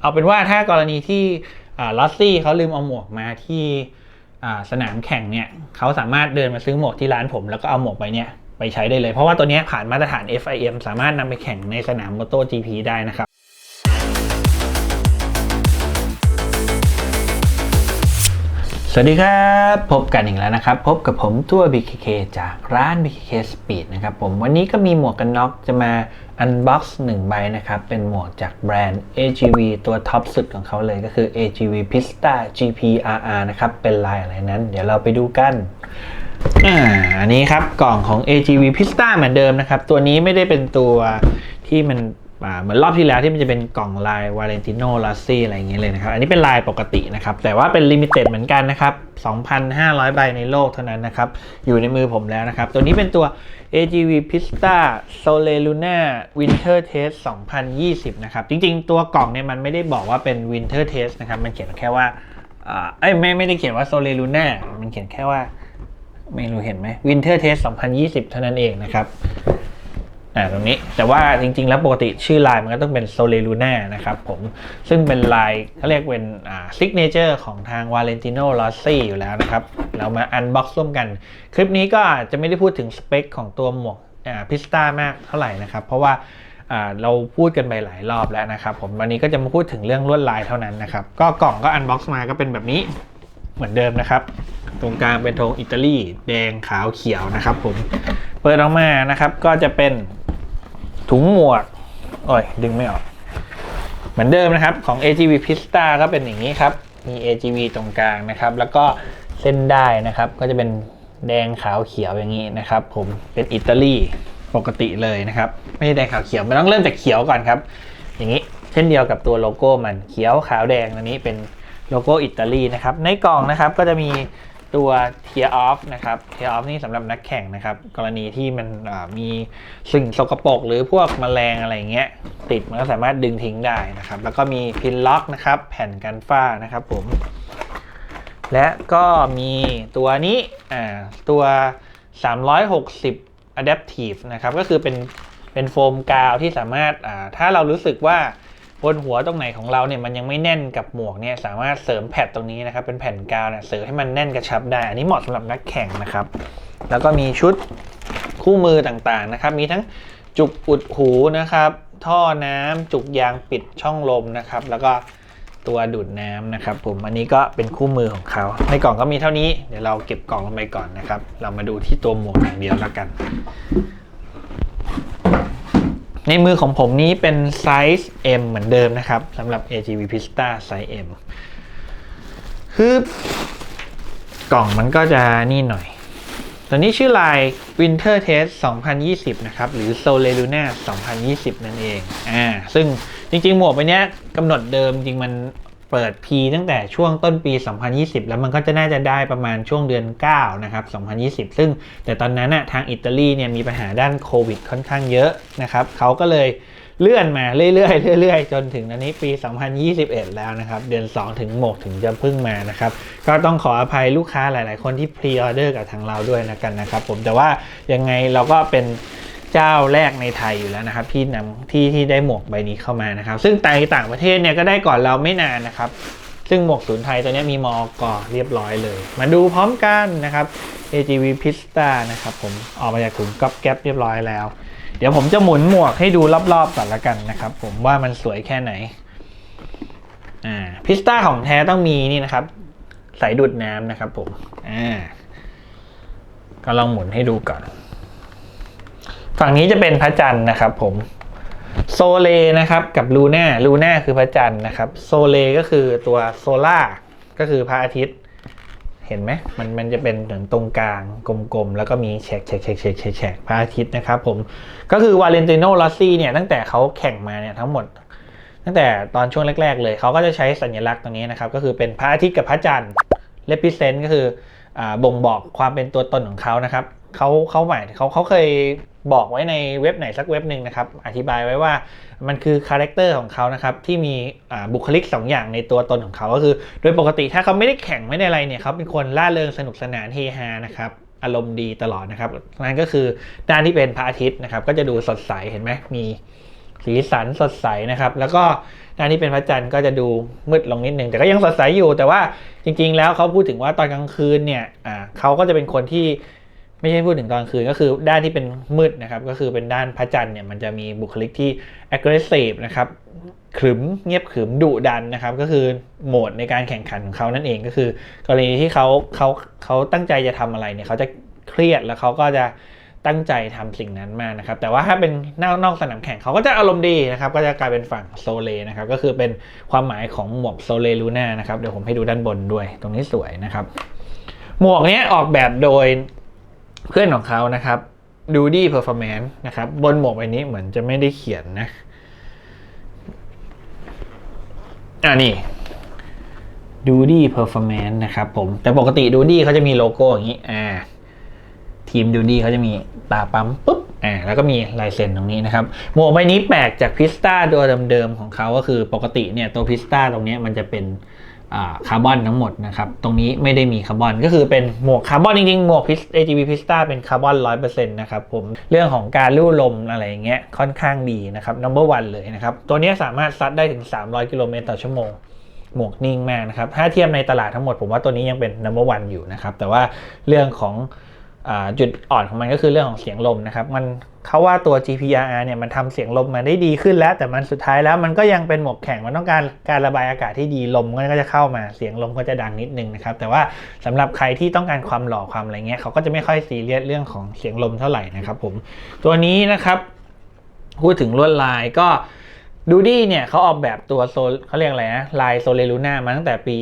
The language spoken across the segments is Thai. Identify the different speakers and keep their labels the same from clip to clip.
Speaker 1: เอาเป็นว่าถ้ากรณีที่ลอสซี่เขาลืมเอาหมวกมาที่สนามแข่งเนี่ยเขาสามารถเดินมาซื้อหมวกที่ร้านผม แล้วก็เอาหมวกใบเนี้ยไปใช้ได้เลย เพราะว่าตัวนี้ผ่านมาตรฐาน FIM สามารถนำไปแข่งในสนาม MotoGP ได้นะครับ สวัสดีครับ พบกันอีกแล้วนะครับ พบกับผมตัว BKK จากร้าน BKK Speed นะครับผมวันนี้ก็มีหมวกกันน็อกจะมา unbox 1 ใบนะครับ เป็นหมวกจากแบรนด์ AGV ตัวท็อปสุดของเขาเลยก็คือ AGV Pista GPRR นะครับ เป็นลายอะไรนั้น เดี๋ยวเราไปดูกันอ่าอันนี้ครับกล่องของ AGV Pista เหมือนเดิมนะครับ ตัวนี้ไม่ได้เป็นตัวที่มัน เหมือนรอบที่แล้วที่มันจะเป็นกล่องลาย Valentino Rossi อะไรอย่างเงี้ยเลยนะครับ อันนี้เป็นลายปกตินะครับ แต่ว่าเป็นลิมิเต็ดเหมือนกันนะครับ 2,500 ใบในโลกเท่านั้นนะครับ อยู่ในมือผมแล้วนะครับ ตัวนี้เป็นตัว AGV Pista Sole Luna Winter Test 2020 นะครับ จริงๆ ตัวกล่องเนี่ยมันไม่ได้บอกว่าเป็น Winter Test นะครับ มันเขียนแค่ว่าอ่าเอ้ยไม่ไม่ได้เขียนว่า Sole Luna มันเขียนแค่ว่าไม่รู้เห็นไหม Winter Test 2020 เท่านั้นเองนะครับ อ่าตรงนี้แต่ว่าจริง ๆ แล้วปกติชื่อลายมันก็ต้องเป็นโซเลลูน่านะครับผมซึ่งเป็นลายเขาเรียกเป็นอ่าซิกเนเจอร์ของทางวาเลนติโนลอสซี่อยู่แล้วนะครับ เรามาอันบ็อกซ์ร่วมกัน คลิปนี้ก็จะไม่ได้พูดถึงสเปคของตัวหมวกอ่าพิสตามากเท่าไหร่นะครับ เพราะว่าอ่าเราพูดกันไปหลายรอบแล้วนะครับผมวันนี้ก็จะมาพูดถึงเรื่องลวดลายเท่านั้นนะครับ ก็กล่องก็อันบ็อกซ์มาก็เป็นแบบนี้เหมือนเดิมนะครับ ตรงกลางเป็นธงอิตาลีแดงขาวเขียวนะครับผมเปิดออกมานะครับก็จะเป็น ถุงหมวก โอ้ย ดึงไม่ออก เหมือนเดิมนะครับของ AGV Pista ก็เป็นอย่างนี้ครับ มี AGV ตรงกลางนะครับ แล้วก็เส้นได้นะครับ ก็จะเป็นแดงขาวเขียวอย่างนี้นะครับ ผมเป็นอิตาลีปกติเลยนะครับ ไม่ใช่แดงขาวเขียวมันต้องเริ่มจากเขียวก่อนครับ อย่างนี้เช่นเดียวกับตัวโลโก้มันเขียวขาวแดงอันนี้เป็นโลโก้อิตาลีนะครับ ในกล่องนะครับก็จะมี ตัว tear off นะครับ tear off นี่สำหรับนักแข่งนะครับ กรณีที่มันมีสิ่งสกปรกหรือพวกแมลงอะไรเงี้ย ติดมันก็สามารถดึงทิ้งได้นะครับ แล้วก็มีพินล็อกนะครับ แผ่นกันฝ้านะครับผม และก็มีตัวนี้อ่าตัว 360 adaptive นะครับ ก็คือเป็นเป็นโฟมกาวที่สามารถอ่าถ้าเรารู้สึกว่า บนหัวตรงไหนของเราเนี่ยมันยังไม่แน่นกับหมวกเนี่ยสามารถเสริมแพดตรงนี้นะครับเป็นแผ่นกาวเนี่ยเสริมให้มันแน่นกระชับได้ อันนี้เหมาะสำหรับนักแข่งนะครับ แล้วก็มีชุดคู่มือต่างๆนะครับ มีทั้งจุกอุดหูนะครับ ท่อน้ำจุกยางปิดช่องลมนะครับ แล้วก็ตัวดูดน้ำนะครับ ผมอันนี้ก็เป็นคู่มือของเขา ในกล่องก็มีเท่านี้เดี๋ยวเราเก็บกล่องลงไปก่อนนะครับ เรามาดูที่ตัวหมวกอย่างเดียวแล้วกัน ในมือของผมนี้เป็นไซส์ M เหมือนเดิมนะครับสำหรับ ATV Pista ไซส์ M คือกล่องมันก็จะนี่หน่อย ตัวนี้ชื่อลาย Winter Test 2020 นะครับ หรือ Sole Luna 2020 นั่นเอง อ่า ซึ่งจริงๆ หมวกใบนี้กำหนดเดิมจริงมัน เปิด P ตั้งแต่ช่วงต้นปี 2020 แล้วมันก็จะน่าจะได้ประมาณช่วงเดือน 9 นะครับ 2020 ซึ่งแต่ตอนนั้นน่ะทางอิตาลีเนี่ยมีปัญหาด้านโควิดค่อนข้างเยอะนะครับเขาก็เลยเลื่อนมาเรื่อยๆเรื่อยๆ จนถึงอันนี้ปี 2021 แล้วนะครับ เดือน 2 ถึงหมกถึงจะพิ่งมานะครับ ก็ต้องขออภัยลูกค้าหลาย ๆ คนที่พรีออเดอร์กับทางเราด้วยนะกันนะครับผมแต่ว่ายังไงเราก็เป็น เจ้าแรกในไทยอยู่แล้วนะครับที่นำที่ที่ได้หมวกใบนี้เข้ามานะครับ ซึ่งในต่างประเทศเนี่ยก็ได้ก่อนเราไม่นานนะครับ ซึ่งหมวกศูนย์ไทยตัวนี้มีมอกอเรียบร้อยเลย มาดูพร้อมกันนะครับ AGV Pista นะครับผมออกมาจากถุงก๊อบแก๊บเรียบร้อยแล้ว เดี๋ยวผมจะหมุนหมวกให้ดูรอบๆก่อนละกันนะครับ ผมว่ามันสวยแค่ไหนอ่าพิสต้าของแท้ต้องมีนี่นะครับสายดูดน้ำนะครับผมอ่าก็ลองหมุนให้ดูก่อน ฝั่งนี้จะเป็นพระจันทร์นะครับผมโซเลนะครับกับลูน่าลูน่าคือพระจันทร์นะครับโซเลก็คือตัวโซล่าก็คือพระอาทิตย์ เห็นไหมมันมันจะเป็นเหมือนตรงกลางกลมๆ แล้วก็มีแฉกแฉกแฉกแฉกแฉกพระอาทิตย์นะครับผมก็คือวาเลนติโนลอสซี่เนี่ยตั้งแต่เขาแข่งมาเนี่ยทั้งหมด ตั้งแต่ตอนช่วงแรก ๆ เลยเขาก็จะใช้สัญลักษณ์ตรงนี้นะครับ ก็คือเป็นพระอาทิตย์กับพระจันทร์เลพิเซนต์ก็คืออบ่งบอกความเป็นตัวตนของเขานะครับเขาเขาหมายเขาเขาเคย บอกไว้ในเว็บไหนสักเว็บหนึ่งนะครับ อธิบายไว้ว่ามันคือคาแรคเตอร์ของเขานะครับ ที่มีบุคลิก 2 อย่างในตัวตนของเขาก็คือ โดยปกติถ้าเขาไม่ได้แข่งไม่ได้อะไรเนี่ยเขาเป็นคนล่าเริงสนุกสนานเฮฮานะครับอารมณ์ดีตลอดนะครับนั่นก็คือด้านที่เป็นพระอาทิตย์นะครับ ก็จะดูสดใสเห็นไหมมีสีสันสดใสนะครับ แล้วก็ด้านที่เป็นพระจันทร์ก็จะดูมืดลงนิดนึงแต่ก็ยังสดใสอยู่ แต่ว่าจริง ๆ แล้วเขาพูดถึงว่าตอนกลางคืนเนี่ยเขาก็จะเป็นคนที่ ไม่ใช่พูดถึงตอนกลางคืนก็คือด้านที่เป็นมืดนะครับ ก็คือเป็นด้านพระจันทร์เนี่ยมันจะมีบุคลิกที่ aggressive นะครับขรึมเงียบขรึมดุดันนะครับ ก็คือโหมดในการแข่งขันของเขานั่นเองก็คือกรณีที่เขาเขาเขาตั้งใจจะทำอะไรเนี่ยเขาจะเครียดแล้วเขาก็จะตั้งใจทำสิ่งนั้นมากนะครับ แต่ว่าถ้าเป็นนอกนอกสนามแข่งเขาก็จะอารมณ์ดีนะครับ ก็จะกลายเป็นฝั่งโซเลนะครับ ก็คือเป็นความหมายของหมวกโซเลลูน่านะครับ เดี๋ยวผมให้ดูด้านบนด้วย ตรงนี้สวยนะครับ หมวกนี้ออกแบบโดย เพื่อนของเขานะครับดูดี้เพอร์ฟอร์แมนซ์นะครับ บนหมวกใบนี้เหมือนจะไม่ได้เขียนนะ อ่านี่ Duty Performance นะครับผม แต่ปกติ Duty เขาจะมีโลโก้อย่างนี้ อ่า ทีม Duty เขาจะมีตาปั๊มปุ๊บ อ่า แล้วก็มีลายเซ็นตรงนี้นะครับ หมวกใบนี้แปลกจากพิสตาตัวเดิมๆของเขาก็คือปกติเนี่ยตัวพิสตาตรงนี้มันจะเป็น คาร์บอนทั้งหมดนะครับ ตรงนี้ไม่ได้มีคาร์บอนก็คือเป็นหมวกคาร์บอนจริงๆ หมวกพิส AGV Pista เป็นคาร์บอน100%นะครับผมเรื่องของการลู่ลมอะไรอย่างเงี้ยค่อนข้างดีนะครับ number one เลยนะครับ ตัวนี้สามารถซัดได้ถึง 300 กิโลเมตรต่อชั่วโมง หมวกนิ่งมากนะครับ ถ้าเทียบในตลาดทั้งหมดผมว่าตัวนี้ยังเป็น number one อยู่นะครับ แต่ว่าเรื่องของ จุดอ่อนของมันก็คือเรื่องของเสียงลมนะครับ มันเขาว่าตัว GPRR เนี่ยมันทำเสียงลมมาได้ดีขึ้นแล้ว แต่มันสุดท้ายแล้วมันก็ยังเป็นหมวกแข็งมันต้องการการระบายอากาศที่ดีลมก็จะเข้ามาเสียงลมก็จะดังนิดนึงนะครับ แต่ว่าสำหรับใครที่ต้องการความหล่อความอะไรเงี้ยเขาก็จะไม่ค่อยซีเรียสเรื่องของเสียงลมเท่าไหร่นะครับผมตัวนี้นะครับ พูดถึงลวดลายก็ดูดี้เนี่ยเขาออกแบบตัวโซลเขาเรียกอะไรนะลายโซเลลูน่ามาตั้งแต่ปี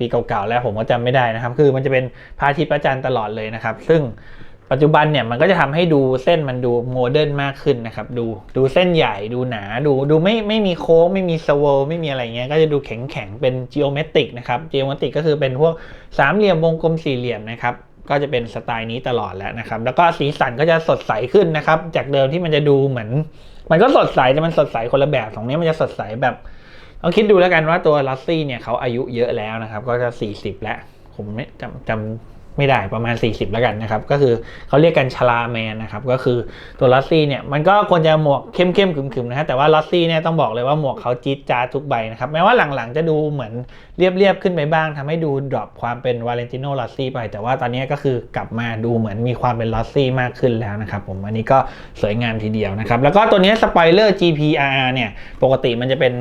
Speaker 1: ปีเก่าๆแล้วผมก็จำไม่ได้นะครับ คือมันจะเป็นพระอาทิตย์พระจันทร์ตลอดเลยนะครับ ซึ่งปัจจุบันเนี่ยมันก็จะทำให้ดูเส้นมันดูโมเดิร์นมากขึ้นนะครับ ดูดูเส้นใหญ่ดูหนาดูดูไม่ไม่มีโค้ง ไม่มีสโวไม่มีอะไรเงี้ยก็จะดูแข็งแข็งๆเป็นจีโอเมตริกนะครับจีโอเมตริกก็คือเป็นพวกสามเหลี่ยมวงกลมสี่เหลี่ยมนะครับก็จะเป็นสไตล์นี้ตลอดแล้วนะครับ แล้วก็สีสันก็จะสดใสขึ้นนะครับ จากเดิมที่มันจะดูเหมือน มันก็สดใสแต่มันสดใสคนละแบบของนี้มันจะสดใสแบบ ลองคิดดูแล้วกันว่าตัวลัสซี่เนี่ยเขาอายุเยอะแล้วนะครับ ก็จะ 40 แล้ว ผมไม่จำจำไม่ได้ประมาณ 40 แล้วกันนะครับ ก็คือเขาเรียกกันชลาแมนนะครับ ก็คือตัวลัสซี่เนี่ยมันก็ควรจะหมวกเข้มเข้มๆขึมๆนะฮะแต่ว่าลัสซี่เนี่ยต้องบอกเลยว่าหมวกเขาจี๊ดจ้าทุกใบนะครับแม้ว่าหลังๆจะดูเหมือนเรียบๆขึ้นไปบ้างทำให้ดูดรอปความเป็นวาเลนติโนลัสซี่ไป แต่ว่าตอนนี้ก็คือกลับมาดูเหมือนมีความเป็นลัสซี่มากขึ้นแล้วนะครับผมอันนี้ก็สวยงามทีเดียวนะครับแล้วก็ตัวนี้สปอยเลอร์ GPR เนี่ยปกติมันจะเป็น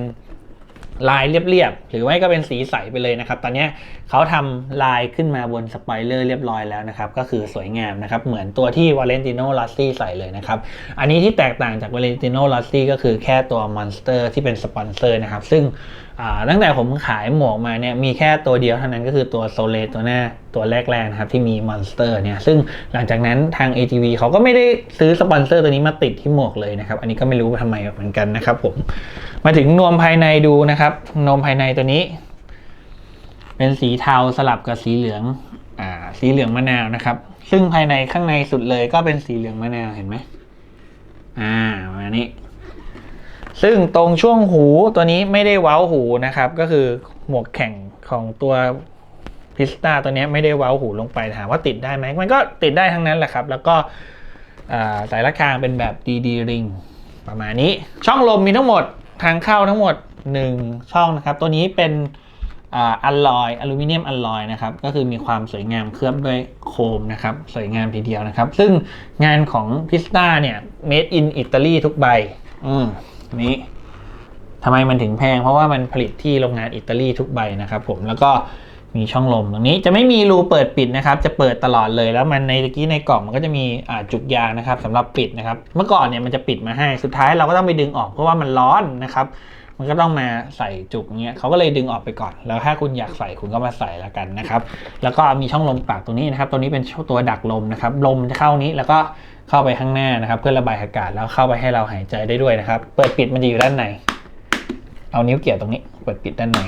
Speaker 1: ลายเรียบๆ หรือไม่ก็เป็นสีใสไปเลยนะครับ ตอนนี้เขาทำลายขึ้นมาบนสปอยเลอร์เรียบร้อยแล้วนะครับ ก็คือสวยงามนะครับ เหมือนตัวที่วาเลนติโนลัสซี่ใส่เลยนะครับ อันนี้ที่แตกต่างจากวาเลนติโนลัสซี่ก็คือแค่ตัวมอนสเตอร์ที่เป็นสปอนเซอร์นะครับ ซึ่ง ตั้งแต่ผมขายหมวกมาเนี่ยมีแค่ตัวเดียวเท่านั้นก็คือตัวโซเลตัวหน้าตัวแรกๆนะครับที่มี Monster เนี่ยซึ่งหลังจากนั้นทาง ATV เขาก็ไม่ได้ซื้อสปอนเซอร์ตัวนี้มาติดที่หมวกเลยนะครับ อันนี้ก็ไม่รู้ว่าทำไมเหมือนกันนะครับผมมาถึงนวมภายในดูนะครับ นวมภายในตัวนี้ เป็นสีเทาสลับกับสีเหลืองอ่าสีเหลืองมะนาวนะครับ ซึ่งภายในข้างในสุดเลยก็เป็นสีเหลืองมะนาวเห็นไหมอ่ามานี้ ซึ่งตรงช่วงหูตัวนี้ไม่ได้เว้าหูนะครับ ก็คือหมวกแข่งของตัวพิสตาตัวนี้ไม่ได้เว้าหูลงไปถามว่าติดได้ไหมมันก็ติดได้ทั้งนั้นแหละครับ แล้วก็สายระฆังเป็นแบบดีดีริงประมาณนี้ช่องลมมีทั้งหมดทางเข้าทั้งหมด 1 ช่องนะครับ ตัวนี้เป็นอัลลอยอลูมิเนียมอัลลอยนะครับ ก็คือมีความสวยงามเคลือบด้วยโครมนะครับ สวยงามทีเดียวนะครับ ซึ่งงานของพิสตาเนี่ย made in Italy ทุกใบ อืม นี้ทำไมมันถึงแพง เพราะว่ามันผลิตที่โรงงานอิตาลีทุกใบนะครับผมแล้วก็มีช่องลมตรงนี้จะไม่มีรูเปิดปิดนะครับ จะเปิดตลอดเลยแล้วมันในตะกี้ในกล่องมันก็จะมีจุกยางนะครับสำหรับปิดนะครับ เมื่อก่อนเนี่ยมันจะปิดมาให้สุดท้ายเราก็ต้องไปดึงออกเพราะว่ามันร้อนนะครับ มันก็ต้องมาใส่จุกเงี้ยเขาก็เลยดึงออกไปก่อน แล้วถ้าคุณอยากใส่คุณก็มาใส่แล้วกันนะครับแล้วก็มีช่องลมปากตรงนี้นะครับ ตัวนี้เป็นตัวดักลมนะครับลมจะเข้านี้แล้วก็เข้าไปข้างหน้านะครับ เพื่อระบายอากาศแล้วเข้าไปให้เราหายใจได้ด้วยนะครับ เปิดปิดมันจะอยู่ด้านใน เอานิ้วเกี่ยวตรงนี้ เปิดปิดด้านใน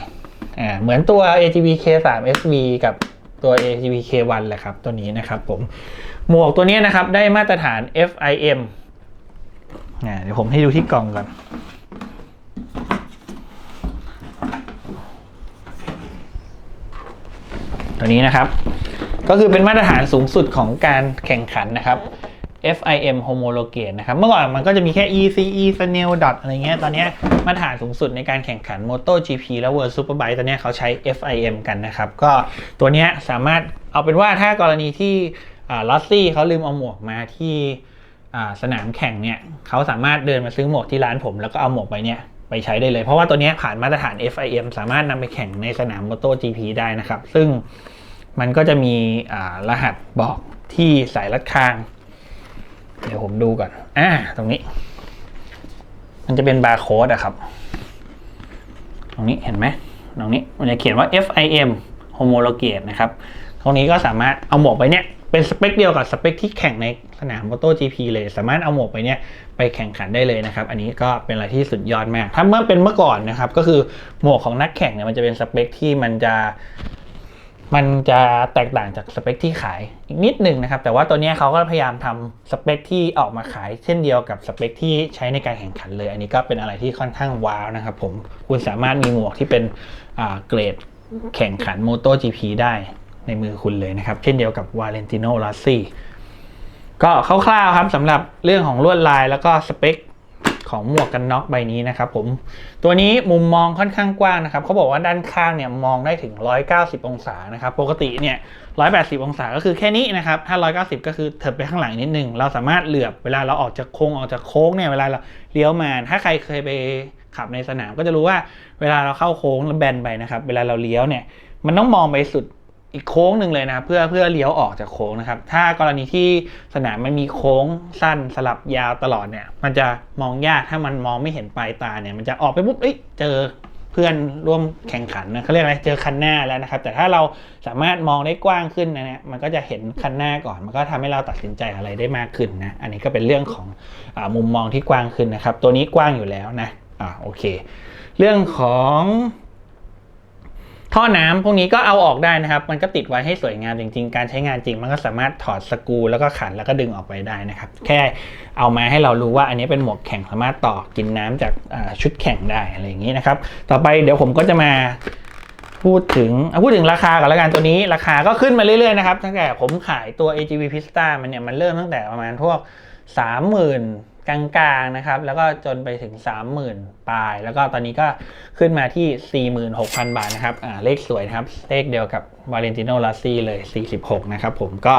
Speaker 1: อ่าเหมือนตัว AGV K3 SV กับตัว AGV K1 แหละครับ ตัวนี้นะครับผมหมวกตัวนี้นะครับได้มาตรฐาน FIM อ่าเดี๋ยวผมให้ดูที่กล่องก่อน ตัวนี้นะครับ ก็คือเป็นมาตรฐานสูงสุดของการแข่งขันนะครับ FIM homologate นะครับ เมื่อก่อนมันก็จะมีแค่ ECE Snell dot อะไรเงี้ย ตอนนี้มาตรฐานสูงสุดในการแข่งขัน MotoGP และ World Superbike ตอนนี้เขาใช้ FIM กันนะครับ ก็ตัวนี้สามารถเอาเป็นว่าถ้ากรณีที่ลอสซี่เขาลืมเอาหมวกมาที่สนามแข่งเนี่ยเขาสามารถเดินมาซื้อหมวกที่ร้านผม แล้วก็เอาหมวกไปเนี่ย ไปใช้ได้เลย เพราะว่าตัวนี้ผ่านมาตรฐาน FIM สามารถนำไปแข่งในสนาม MotoGP ได้นะครับ ซึ่งมันก็จะมีรหัสบอกที่สายรัดคาง เดี๋ยวผมดูก่อน อ่า ตรงนี้ มันจะเป็นบาร์โค้ดอะครับ ตรงนี้เห็นไหมตรงนี้มันจะเขียนว่า FIM homologate นะครับ ตรงนี้ก็สามารถเอาหมวกไปเนี่ย เป็นสเปคเดียวกับสเปคที่แข่งในสนาม MotoGP เลย สามารถเอาหมวกไปเนี่ยไปแข่งขันได้เลยนะครับ อันนี้ก็เป็นอะไรที่สุดยอดมาก ถ้าเมื่อเป็นเมื่อก่อนนะครับ ก็คือหมวกของนักแข่งเนี่ยมันจะเป็นสเปคที่มันจะมันจะแตกต่างจากสเปคที่ขายอีกนิดหนึ่งนะครับ แต่ว่าตัวเนี้ยเขาก็พยายามทำสเปคที่ออกมาขายเช่นเดียวกับสเปคที่ใช้ในการแข่งขันเลย อันนี้ก็เป็นอะไรที่ค่อนข้างว้าวนะครับผมคุณสามารถมีหมวกที่เป็นเกรดแข่งขัน MotoGP ได้ ในมือคุณเลยนะครับ เช่นเดียวกับ Valentino Rossi ก็คร่าวๆครับสำหรับเรื่องของลวดลายแล้วก็สเปคของหมวกกันน็อกใบนี้นะครับผม ตัวนี้มุมมองค่อนข้างกว้างนะครับเขาบอกว่าด้านข้างเนี่ยมองได้ถึง 190 องศานะครับ ปกติเนี่ย 180 องศาก็คือแค่นี้นะครับ ถ้า 190 ก็คือเถิบไปข้างหลังนิดนึง เราสามารถเหลือบเวลาเราออกจากโค้งออกจากโค้งเนี่ยเวลาเราเลี้ยวมา ถ้าใครเคยไปขับในสนามก็จะรู้ว่าเวลาเราเข้าโค้งแล้วแบนไปนะครับ เวลาเราเลี้ยวเนี่ย มันต้องมองไปสุด อีกโค้งหนึ่งเลยนะครับเพื่อเพื่อเลี้ยวออกจากโค้งนะครับ ถ้ากรณีที่สนามมันมีโค้งสั้นสลับยาวตลอดเนี่ย มันจะมองยากถ้ามันมองไม่เห็นปลายตาเนี่ยมันจะออกไปปุ๊บเอ้ยเจอเพื่อนร่วมแข่งขันนะเขาเรียกอะไรเจอคันหน้าแล้วนะครับ แต่ถ้าเราสามารถมองได้กว้างขึ้นนะเนี่ยมันก็จะเห็นคันหน้าก่อน มันก็ทำให้เราตัดสินใจอะไรได้มากขึ้นนะอันนี้ก็เป็นเรื่องของอมุมมองที่กว้างขึ้นนะครับ ตัวนี้กว้างอยู่แล้วนะอ่าโอเค เรื่องของ ท่อน้ำพวกนี้ก็เอาออกได้นะครับ มันก็ติดไว้ให้สวยงามจริงๆ การใช้งานจริง มันก็สามารถถอดสกรูแล้วก็ขันแล้วก็ดึงออกไปได้นะครับ แค่เอามาให้เรารู้ว่าอันนี้เป็นหมวกแข่งสามารถต่อกินน้ำจากชุดแข่งได้อะไรอย่างนี้นะครับ ต่อไปเดี๋ยวผมก็จะมาพูดถึงพูดถึงราคาก่อนละกันตัวนี้ ราคาก็ขึ้นมาเรื่อยๆนะครับตั้งแต่ผมขายตัว AGV Pista มันเนี่ยมันเริ่มตั้งแต่ประมาณพวก 30,000 กลางๆนะครับ แล้วก็จนไปถึง 30,000 ปลาย แล้วก็ตอนนี้ก็ขึ้นมาที่ 46,000 บาทนะครับอ่าเลขสวยนะครับ เลขเดียวกับ Valentino Rossi เลย 46 นะครับผมก็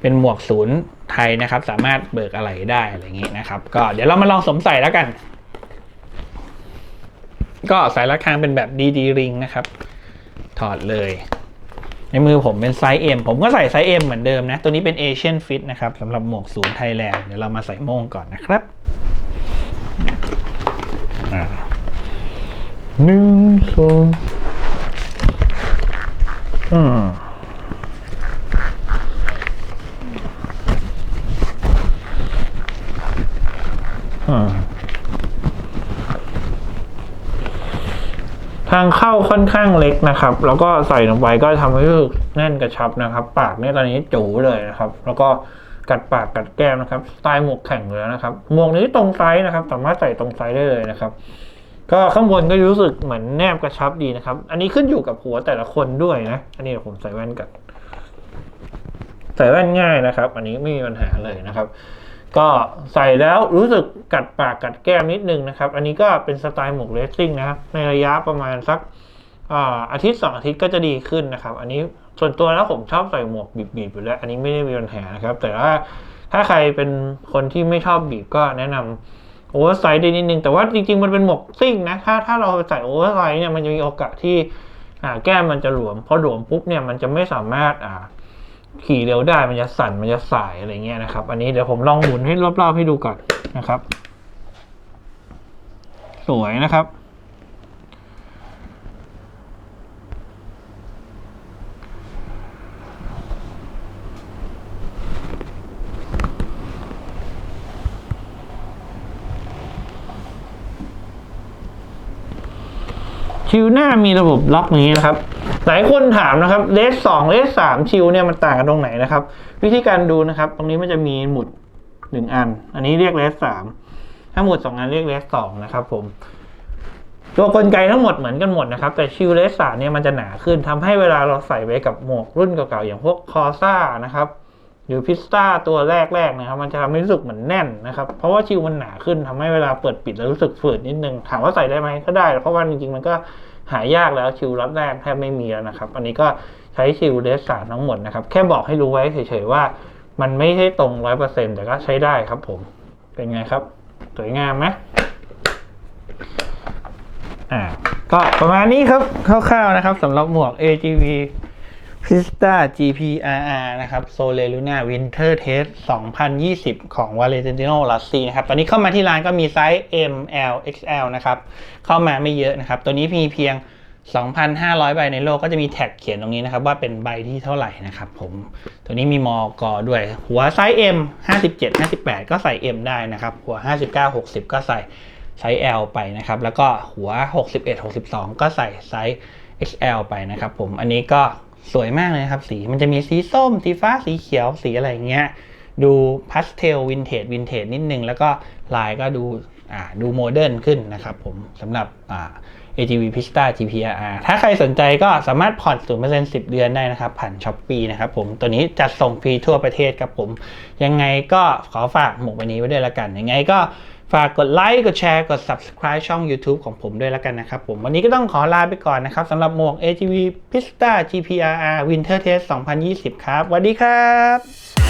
Speaker 1: เป็นหมวกศูนย์ไทยนะครับ สามารถเบิกอะไรได้อะไรอย่างนี้นะครับ ก็เดี๋ยวเรามาลองสวมใส่แล้วกัน ก็สายระฆังเป็นแบบ DD ring นะครับ ถอดเลย ในมือผมเป็นไซส์ M ผมก็ใส่ไซส์ M เหมือนเดิมนะ ตัวนี้เป็น Asian Fit นะครับสำหรับหมวกศูนย์ไทยแลนด์เดี๋ยวเรามาใส่โม่งก่อนนะครับหนึ่งสองอืมอืม ทางเข้าค่อนข้างเล็กนะครับ แล้วก็ใส่ลงไปก็ทำให้รู้สึกแน่นกระชับนะครับ ปากเนี่ยตอนนี้จูเลยนะครับ แล้วก็กัดปากกัดแก้มนะครับสไตล์หมวกแข่งเลยนะครับ หมวกนี้ตรงไซส์นะครับ สามารถใส่ตรงไซส์ได้เลยนะครับ ก็ข้างบนก็รู้สึกเหมือนแนบกระชับดีนะครับ อันนี้ขึ้นอยู่กับหัวแต่ละคนด้วยนะ อันนี้ผมใส่แว่นกัน ใส่แว่นง่ายนะครับ อันนี้ไม่มีปัญหาเลยนะครับ ก็ใส่แล้วรู้สึกกัดปากกัดแก้มนิดนึงนะครับ อันนี้ก็เป็นสไตล์หมวกเลสซิ่งนะครับ ในระยะประมาณสักอาอาทิตย์สองอาทิตย์ก็จะดีขึ้นนะครับ อันนี้ส่วนตัวแล้วผมชอบใส่หมวกบีบๆอยู่แล้ว อันนี้ไม่ได้มีปัญหานะครับ แต่ว่าถ้าใครเป็นคนที่ไม่ชอบบีบก็แนะนำโอเวอร์ไซส์ได้นิดนึงแต่ว่าจริงๆมันเป็นหมวกซิ่งนะถ้าถ้าเราใส่โอเวอร์ไซส์เนี่ยมันจะมีโอกาสที่แก้มมันจะหลวมพอหลวมปุ๊บเนี่ยมันจะไม่สามารถ ขี่เร็วได้มันจะสั่นมันจะสายอะไรเงี้ยนะครับ อันนี้เดี๋ยวผมลองหมุนให้รอบๆให้ดูก่อนนะครับ สวยนะครับชิวหน้ามีระบบล็อกอย่างนี้นะครับ หลายคนถามนะครับเลสสองเลสสามชิวเนี่ยมันต่างกันตรงไหนนะครับ วิธีการดูนะครับ ตรงนี้มันจะมีหมุดหนึ่งอัน อันนี้เรียกเลสสามถ้าหมุดสองอันเรียกเลสสองนะครับ ผม ตัวกลไกทั้งหมดเหมือนกันหมดนะครับ แต่ชิวเลสสามเนี่ยมันจะหนาขึ้นทำให้เวลาเราใส่ไว้กับหมวกรุ่นเก่าๆอย่างพวกคอซ่านะครับ
Speaker 2: หรือพิสตาตัวแรกๆนะครับ มันจะทำให้รู้สึกเหมือนแน่นนะครับ เพราะว่าชิวมันหนาขึ้นทำให้เวลาเปิดปิดแล้วรู้สึกฝืดนิดนึง ถามว่าใส่ได้ไหมก็ได้ เพราะว่าจริงๆมันก็ หายากแล้วชิวรับแรกแทบไม่มีแล้วนะครับ อันนี้ก็ใช้ชิวเดสสามทั้งหมดนะครับ แค่บอกให้รู้ไว้เฉยๆว่า มันไม่ใช่ตรงร้อยเปอร์เซ็นแต่ก็ใช้ได้ครับผม เป็นไงครับ สวยงามไหมอ่าก็ประมาณนี้ครับคร่าวๆนะครับสำหรับหมวก AGV Pista GPRR นะครับ Sole Luna Winter Test 2020 ของ Valentino Rossi นะครับ ตอนนี้เข้ามาที่ร้านก็มีไซส์ M L XL นะครับ เข้ามาไม่เยอะนะครับ ตัวนี้มีเพียง 2,500 ใบในโลกก็จะมีแท็กเขียนตรงนี้นะครับ ว่าเป็นใบที่เท่าไหร่นะครับผม ตัวนี้มีมอกอด้วย หัวไซส์ M 57 58 ก็ใส่ M ได้นะครับ หัว 59 60 ก็ใส่ไซส์ L ไปนะครับ แล้วก็หัว 61 62 ก็ใส่ไซส์ XL ไปนะครับผม อันนี้ก็ สวยมากเลยครับสีมันจะมีสีส้ม สีฟ้าสีเขียวสีอะไรอย่างเงี้ยดูพาสเทลวินเทจวินเทจนิดนึง แล้วก็ลายก็ดูอ่าดูโมเดิร์นขึ้นนะครับผมสำหรับอ่า AGV Pista GPRR ถ้าใครสนใจก็สามารถผ่อน0% 10 เดือนได้นะครับ ผ่านช้อปปีนะครับผมตัวนี้จัดส่งฟรีทั่วประเทศครับผม ยังไงก็ขอฝากหมวกใบนี้ไว้ด้วยละกัน ยังไงก็ ฝากกดไลค์กดแชร์กด subscribe ช่อง YouTube ของผมด้วยแล้วกันนะครับผมวันนี้ก็ต้องขอลาไปก่อนนะครับสำหรับหมวก ATV Pista GPRR Winter Test 2020 ครับสวัสดีครับ